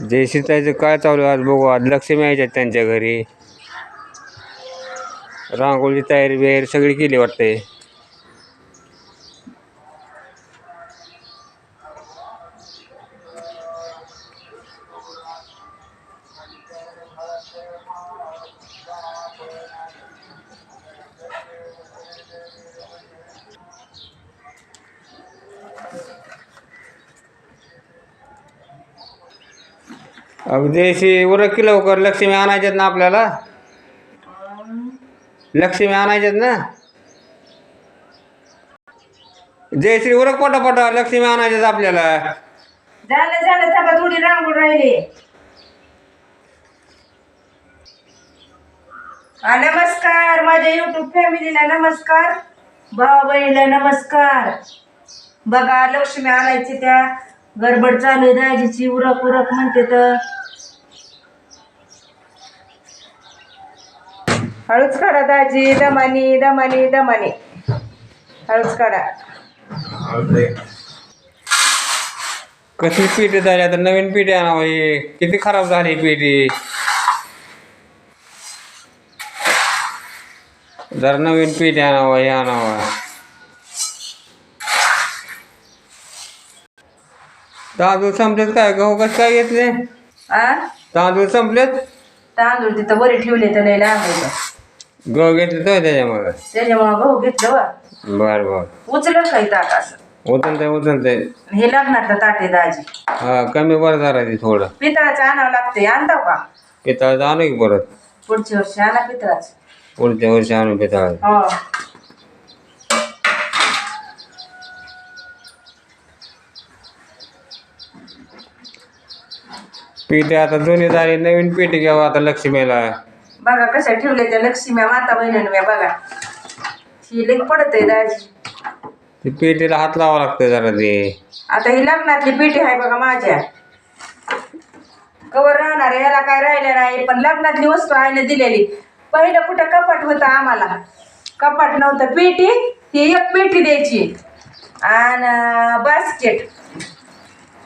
जय सीताचं काय चालू आहे आज बघू. आज लक्ष्मी यायच्यात त्यांच्या घरी. रांगोळी तयारी बियारी सगळी केली वाटते अगदी उरक की लवकर लक्ष्मी आणायच्यात ना आपल्याला? लक्ष्मी आणायच्यात ना? जयश्री उरक पटापट लक्ष्मी आणायच्यात आपल्याला. झालं झालं थांबा थोडी रांगोळ राहिली. हा, नमस्कार माझ्या युट्यूब फॅमिलीला नमस्कार. भाऊ बहिणीला नमस्कार. बघा लक्ष्मी आणायची त्या. गडबड चालू आहे दाजीची उरक उरक म्हणते तर. हळूच काढा दाजी दमानी दमानी दमानी. हळूच काढा. कसली पीठ झाली? आता नवीन पीठ आणावं हे किती खराब झाली पीठ. जरा नवीन पीठ आणावं हे आणावं. तांदूळ संपलेत काय गहू कसं काय घेतले? आ? तांदूळ संपलेत? तांदूळ तिथं वरी ठेवले तर नाही लांब गहू घेतले तर त्याच्यामध्ये त्याच्यामुळं गहू घेतलं वा बर बर. उचलत काही ताट असं. उचलते उचलते हे लग्नातलं ताट आहे दाजी हा कमी बरं करायची थोडं. पितळाचं आणावं लागतंय आणताव का? पितळाचं आणू की परत? पुढच्या वर्षी आणा पितळाचं. पुढच्या वर्षी आणू पितळाचं. हो. पीठ आता जुनी झाली नवीन पीठ घ्यावं आता लक्ष्मीला. बघा कशा ठेवले त्या लक्ष्म्या माता बहिणीने बघा. ही लेख पडत आहे दाजी. ते पेटीला हात लावावं लागतं जरा ते. आता ही लग्नातली पेटी आहे बघा माझ्या. कवर राहणार आहे, याला काय राहिलं नाही पण लग्नातली वस्तू आहे ना दिलेली. पहिलं कुठं कपाट होतं आम्हाला? कपाट नव्हतं. पेटी ही एक पेटी द्यायची. आणि बास्केट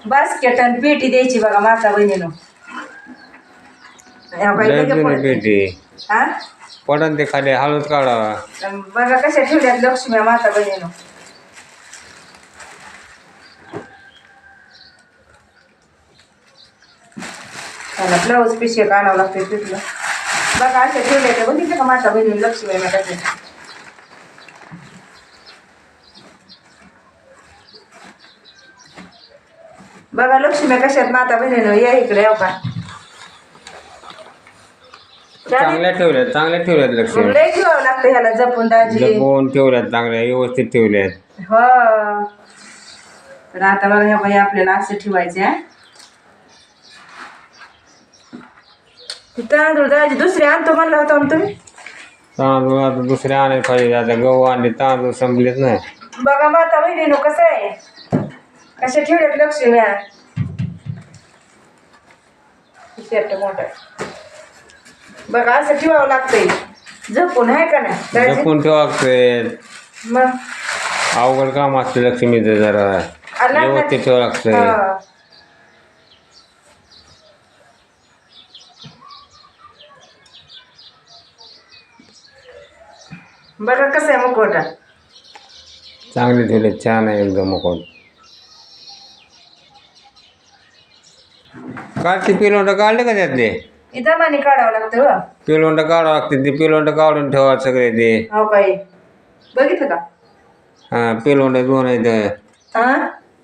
बास्केट आणि पेटी द्यायची बघा माता बहिणीनं. पेटी. हा? पडन ते खाली हळूच काढावा अन बघा कशा ठेवल्यात लक्ष्मी माता बहिणीनं त्याला ब्लाऊज पिशे आणावं लागते तिथलं. बघा अशा ठेवल्या त्या बघितलं का माता बहिणी लक्ष्मी माता बघा लक्ष्मी कशात माता बहिणीनं या इकडे येऊ का चांगल्या ठेवल्यात चांगल्या ठेवल्यात लक्ष्मी. लय ठेवावं लागतं ह्याला जपून दाजी जपून ठेवल्यात चांगल्या व्यवस्थित ठेवल्यात. हो. तर आता बघा ह्या बाई आपल्याला असं ठेवायचे हा. ते तांदूळ दाजी दुसरे आणतो म्हणला होता ना तुम्ही? तांदूळ आता दुसरे आणायला पाहिजे आता गहू आणले तांदूळ संपलेत ना. बघा माता बहिणीनो कसं आहे? कशा ठेवल्यात लक्ष्मी शर्ट मोठा बघा असं ठेवावं लागतंय. जपून आहे का नाही? जपून ठेवा लागते मग? अवघड काम असते लक्ष्मीचं जरा. व्यवस्थित ठेवा लागतंय. हा. बघा कसं आहे मुखवटा चांगले ठेवले छान आहे एकदम मुकुट. काढते पिलोंड काढले का त्यातले? इथं माने काढावं लागतं हो पिलोंड काढावं लागते ते पिलोंड काढून ठेवा सगळे ते. हो काही बघितलं का? हा पिलोंड दोन आहेत. हा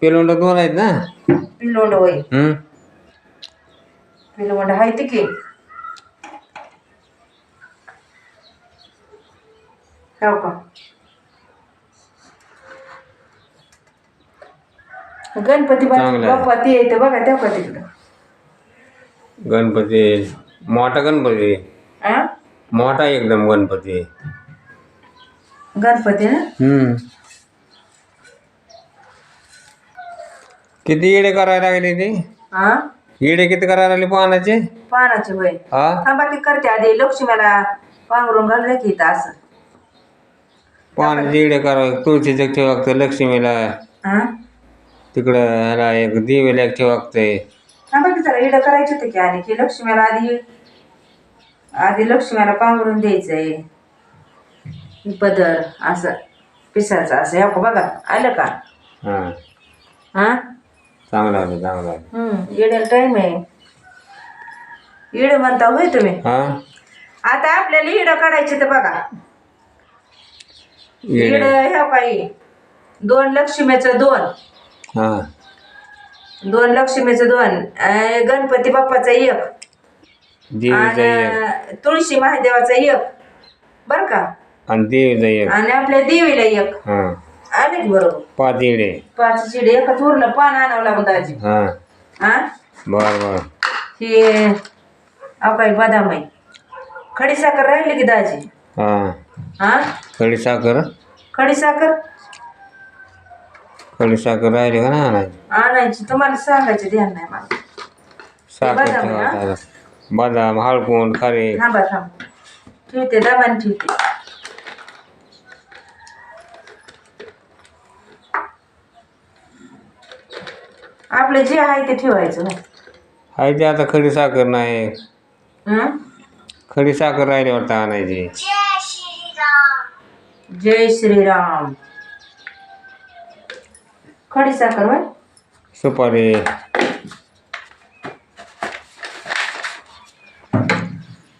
दोन आहेत ना? पिलोंड होय. हम्म. पिलोंड ते की. हो का? गणपती चांगलं आहे. बाप्पा ते येतं बघा तेव्हा का तिकडं गणपती मोठा गणपती. मोठा एकदम गणपती. गणपती ना? हम्म. किती येडे करायला लागले ते? हा येडे किती करायला लागले पानाचे? पानाचे होय हा थांबा की करते आधी. लक्ष्मीला पांघरून घाललं की इथं असं. पानाचे येडे करावं तुळशीचं ठेवा लागतं लक्ष्मीला. हा तिकडं ह्याला एक देवीला एक ठेवा लागतंय थांबा की जरा इडं करायचे होते की आणि की लक्ष्मीला आधी आधी लक्ष्मीला पांघरून द्यायचंय. पदर असं पिसाचं असं. हे बघा आलं का? हां. चांगलं आलं चांगलं आलं टाइम आहे. इड म्हणता होय तुम्ही? हां. आता आपल्याला इड काढायचे तर बघा. इड. ह्या काही दोन लक्ष्मीचं दोन. हां. दोन लक्ष्मीचं दोन अं, गणपती बाप्पाचं एक. देवीचं एक. आणि तुळशी महादेवाचा एक. बर का? आणि देवीचं एक. आणि आपल्या देवीला एक. हां. आले की बरोबर. पाच येडे पाच चिडे एकच उरलं पान आणावं लागून दाजी हां. हा बर बर. हे काही बदाम आहे. खडी साखर राहिली की दाजी? हां. हा खडी साखर? खडी साखर? खडी साखर राहिली का आणायची आणायची. तुम्हाला सांगायचे ध्यान नाही मला. साखर बदाम आहे ठेवा ना? आता. बदाम हळकुंड खारे. थांबा थांब. ठेवते दाबाने ठेवते. आपलं जे आहे ते ठेवायचं ना. आहे ते आता खडी साखर नाही. हं? खडी साखर राहिली वाटतं आणायची. जय श्रीराम. खडी साखर होय? सुपारी.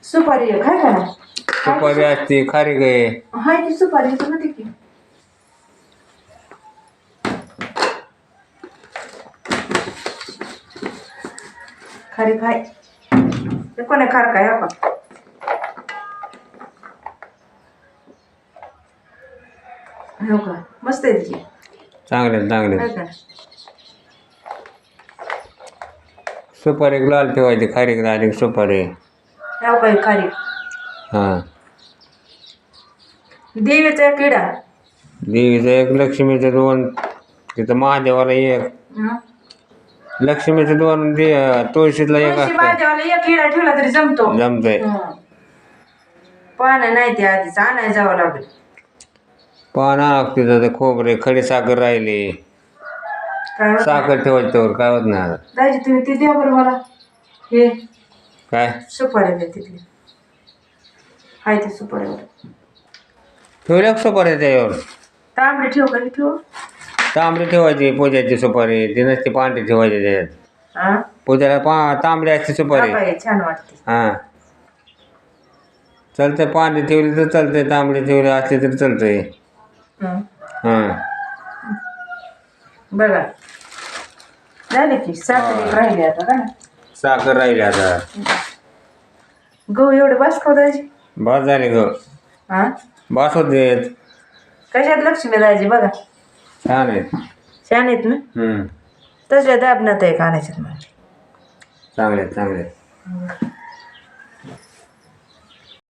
सुपारी एक आहे का सुपारी असते खारी गे हाय ती सुपारी तर होती की. खारी खाय. ते कोणी खार काय आपण हो का मस्त आहे तिची. चांगले चांगले. काय का? सुपारी एक लाल ठेवायची खारी राहिली की सुपारी. हो काय खारी हां. देवीचा किडा? देवीचं एक लक्ष्मीचं दोन तिथं महादेवाला एक. हं? लक्ष्मीचं दोन दे तुळशीतला एक असतं. महादेवाला एक किडा ठेवला तरी जमतो. जमतंय. पानं नाही ते आधीच आणायला जावं लागेल. पाना लागते तर खोबरे खडी साखर राहिली. काय होत? साखर ठेवायची त्यावर काय होत नाही आता. दाजी तुम्ही ते द्या बरं मला. हे. काय? सुपारी द्या हाय ते सुपारीवर. ठेवल्या का सुपारी त्याच्यावर? तांबडी ठेव का ठेव? तांबडी ठेवायची पूजाची सुपारी. ती नसते पांढरी ठेवायची त्याच्यात. हा पूजाला पा तांबडी असते सुपारी. हा बाई, छान वाटते. हां. चालतंय पांढरी ठेवली तर चालतंय तांबडी ठेवली असली तरी चालतंय. हां बघा. झाले की साखर एक राहिली आता का साखर राहिली आता. गहू एवढे बस दाजी? बस झाले ग. हा? बस होते. कशात लक्ष्मी दाजी बघा. छान आहेत छान आहेत ना? हम्म. तसल्या दाबण्यात आहे का आणायच्यात मला चांगले आहेत, चांगले आहेत.